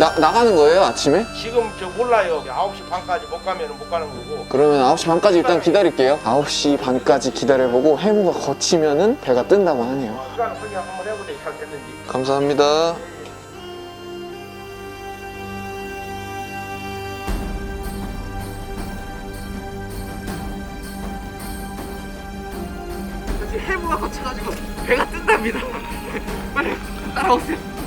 나, 나가는 거예요 아침에? 지금 저 몰라요. 9시 반까지 못 가면 못 가는 거고. 그러면 9시 반까지 일단 기다릴게요 9시 반까지 기다려보고 해무가 거치면은 배가 뜬다고 하네요 시간 확인 한번 해보세요. 잘 됐는지. 감사합니다 해무가 거쳐가지고 배가 뜬답니다. 빨리 따라오세요.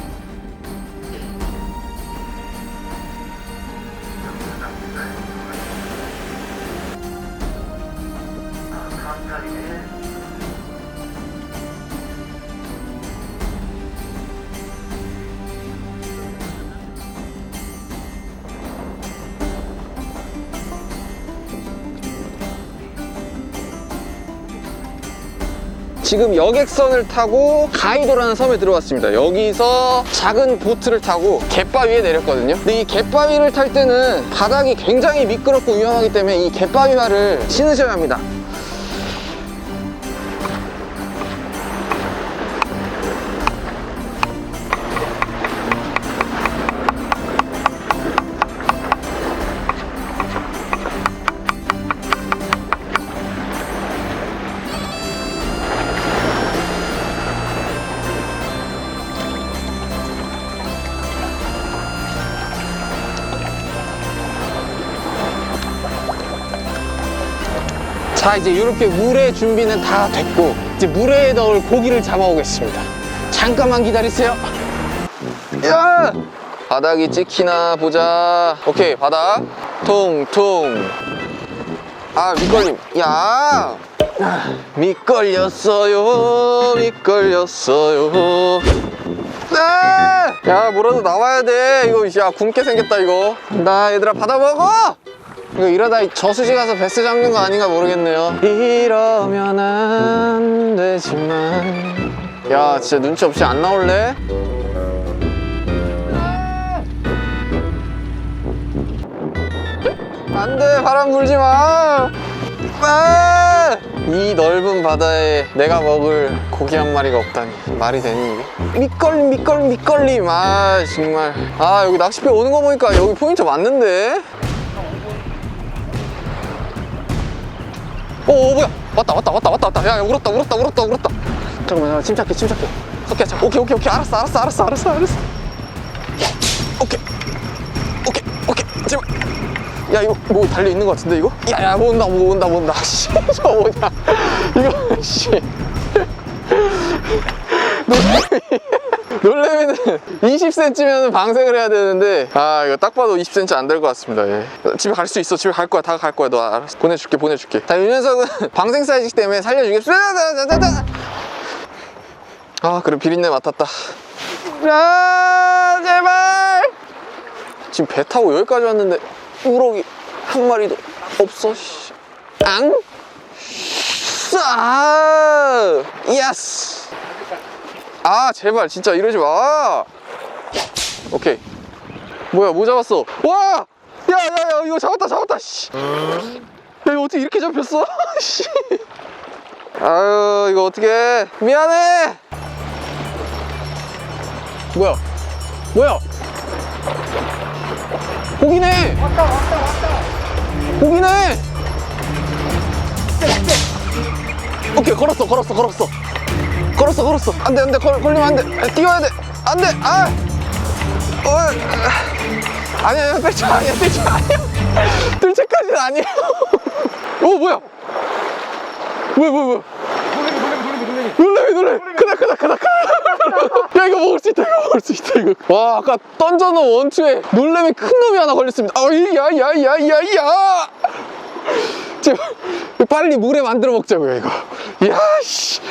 지금 여객선을 타고 가이도라는 섬에 들어왔습니다. 여기서 작은 보트를 타고 갯바위에 내렸거든요. 근데 이 갯바위를 탈 때는 바닥이 굉장히 미끄럽고 위험하기 때문에 이 갯바위화를 신으셔야 합니다. 자 이제 이렇게 물의 준비는 다 됐고 이제 물에 넣을 고기를 잡아오겠습니다. 잠깐만 기다리세요. 야! 바닥이 찍히나 보자. 오케이 바닥. 퉁퉁. 아 밑걸림. 야! 아, 미끌렸어요 미끌렸어요. 아! 야 뭐라도 나와야 돼. 이거 야 굶게 생겼다 이거. 나 얘들아. 받아 먹어 이거 이러다 저수지 가서 베스 잡는 거 아닌가 모르겠네요 이러면 안 되지만 야 진짜 눈치 없이 안 나올래? 안돼 바람 불지 마. 아! 이 넓은 바다에 내가 먹을 고기 한 마리가 없다니 말이 되니 이게? 밑걸림 밑걸림 밑걸림 아 정말 아 여기 낚시배 오는 거 보니까 여기 포인트 맞는데? 오, 오 뭐야? 왔다 왔다 왔다 왔다 왔다. 야, 야 울었다 울었다 울었다 울었다. 잠깐만 잠깐만 침착해 침착해. 오케이 자, 오케이 오케이 오케이. 알았어 알았어 알았어 알았어 알았어. 오케이. 오케이 오케이. 제발. 야 이거 뭐 달려 있는 거 같은데 이거? 야야 뭐 온다 뭐 온다 뭐 온다. 씨저 뭐냐. 이거 씨 놀래미는 20cm면 방생을 해야 되는데 아 이거 딱 봐도 20cm 안 될 것 같습니다. 예. 집에 갈 수 있어. 집에 갈 거야. 다 갈 거야. 너 알았어 보내줄게 보내줄게. 자 이 녀석은 방생 사이즈이기 때문에 살려주겠습니다 아 그래 비린내 맡았다. 아 제발! 지금 배 타고 여기까지 왔는데 우럭이 한 마리도 없어 씨. 앙? 아 예스 아 제발 진짜 이러지 마. 오케이. 뭐야 뭐 잡았어? 와! 야야야 이거 잡았다 잡았다 씨. 야 이거 어떻게 이렇게 잡혔어? 씨. 아유 이거 어떻게 미안해! 뭐야? 뭐야? 고기네! 왔다 왔다 왔다. 고기네! 오케이 걸었어 걸었어 걸었어 걸었어 걸었어. 안돼 안돼 걸, 걸리면 안돼. 뛰어야 돼. 안돼 아! 어, 아. 아니야 아니야 뜰채 아니야 뜰채 아니야. 뜰채까지는 아니에요 오 뭐야? 뭐야 뭐야 뭐야? 놀래미 놀래미 크다 크다 크다 크다 야 이거 먹을 수 있다 이거 먹을 수 있다 이거. 와 아까 던져놓은 원투에 놀래미 큰 놈이 하나 걸렸습니다. 어이 야야야야야. 제발 빨리 물에 만들어 먹자고요 이거. 야씨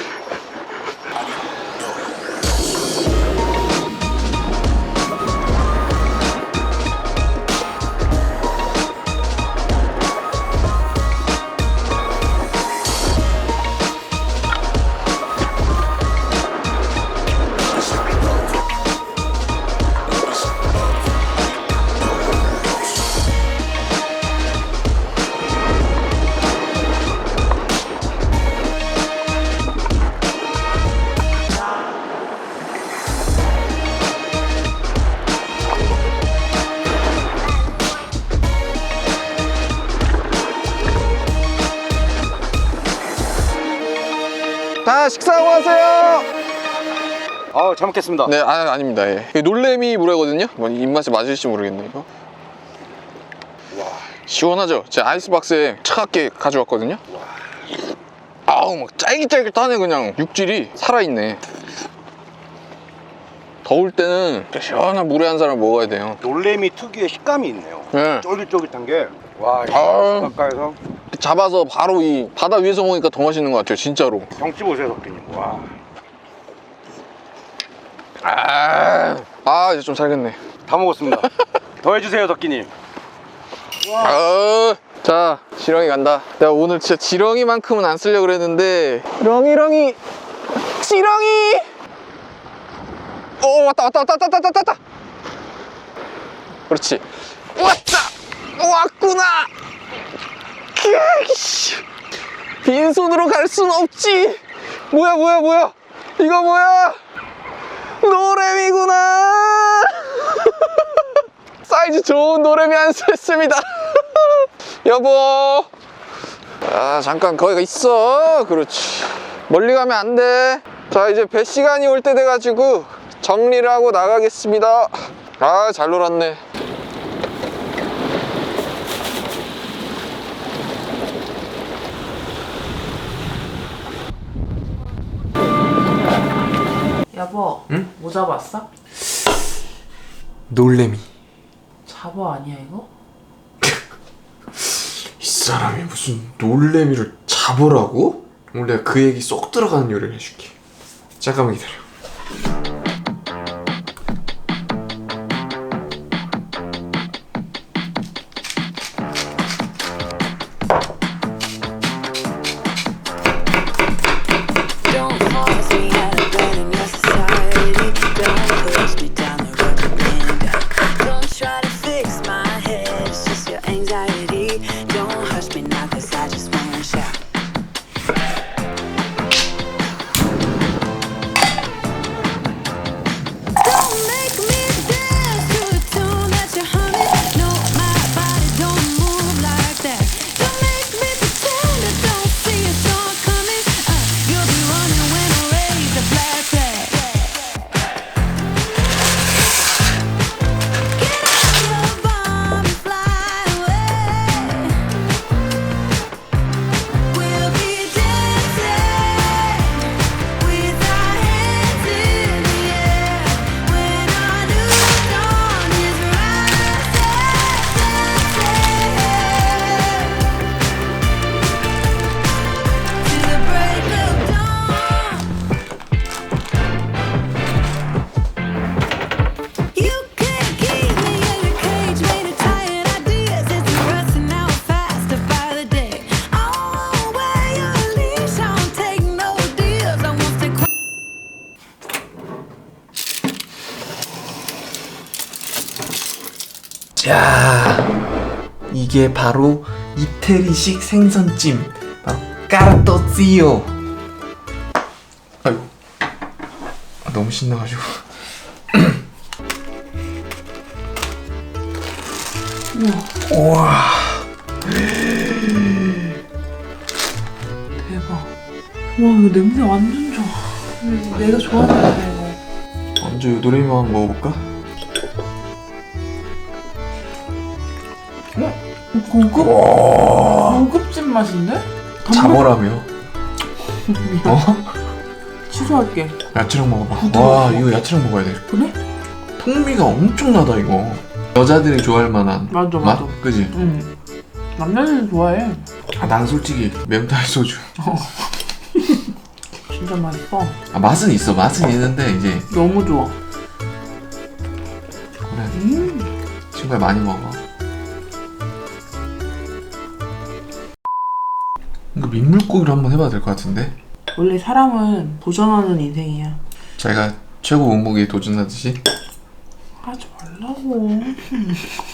식사하고 하세요. 아, 잘 먹겠습니다. 네, 아, 아닙니다. 예. 이게 놀래미 물회거든요. 뭐 입맛에 맞을지 모르겠네 이거. 시원하죠? 제가 아이스박스에 차갑게 가져왔거든요. 아우 막 짤깃짤깃하네 그냥 육질이 살아있네. 더울 때는 시원한 물회 한 잔을 먹어야 돼요. 놀래미 특유의 식감이 있네요. 네. 쫄깃쫄깃한 게. 와, 아. 가까이서 잡아서 바로 이 바다 위에서 먹으니까 더 맛있는 것 같아요, 진짜로. 경치 보세요, 덕기님. 와. 아, 아 이제 좀 살겠네. 다 먹었습니다. 더 해주세요, 덕기님. 아, 자, 지렁이 간다. 내가 오늘 진짜 지렁이만큼은 안 쓰려고 그랬는데, 렁이렁이, 지렁이! 오, 왔다, 왔다, 왔다, 왔다, 왔다, 왔다! 그렇지. 왔다! 왔구나! 빈손으로 갈 순 없지! 뭐야, 뭐야, 뭐야! 이거 뭐야! 노래미구나! 사이즈 좋은 노래미 안 샜습니다. 여보. 아, 잠깐 거기가 있어. 그렇지. 멀리 가면 안 돼. 자, 이제 배 시간이 올 때 돼가지고 정리를 하고 나가겠습니다. 아, 잘 놀았네. 여보 뭐 잡았어? 놀래미 잡어 아니야 이거? 이 사람이 무슨 놀래미를 잡으라고? 오늘 내가 그 얘기 쏙 들어가는 요리를 해줄게 잠깐만 기다려 자 이게 바로 이태리식 생선찜. 바로 까라또찌요. 아이고. 아, 너무 신나가지고. 우와. 대박. 와 이거 냄새 완전 좋아. 내가 좋아하는 냄새 이거. 먼저 한번 먹어볼까? 고급? 고급집 맛인데? 잡어라며 어? 취소할게. 야채랑 먹어봐. 와 이거 야채랑 먹어야 돼. 그래? 풍미가 엄청나다 이거. 여자들이 좋아할 만한 맞아, 맛? 맞아. 그지? 응. 남자들은 좋아해. 아, 난 솔직히 매운탕 소주. 진짜 맛있어. 아, 맛은 있어. 맛은 있는데 이제 너무 좋아. 그래. 음. 친구야 많이 먹어 이거 민물고기로 한번 해봐야 될 것 같은데? 원래 사람은 도전하는 인생이야. 자기가 최고 몸무게에 도전하듯이? 하지 말라고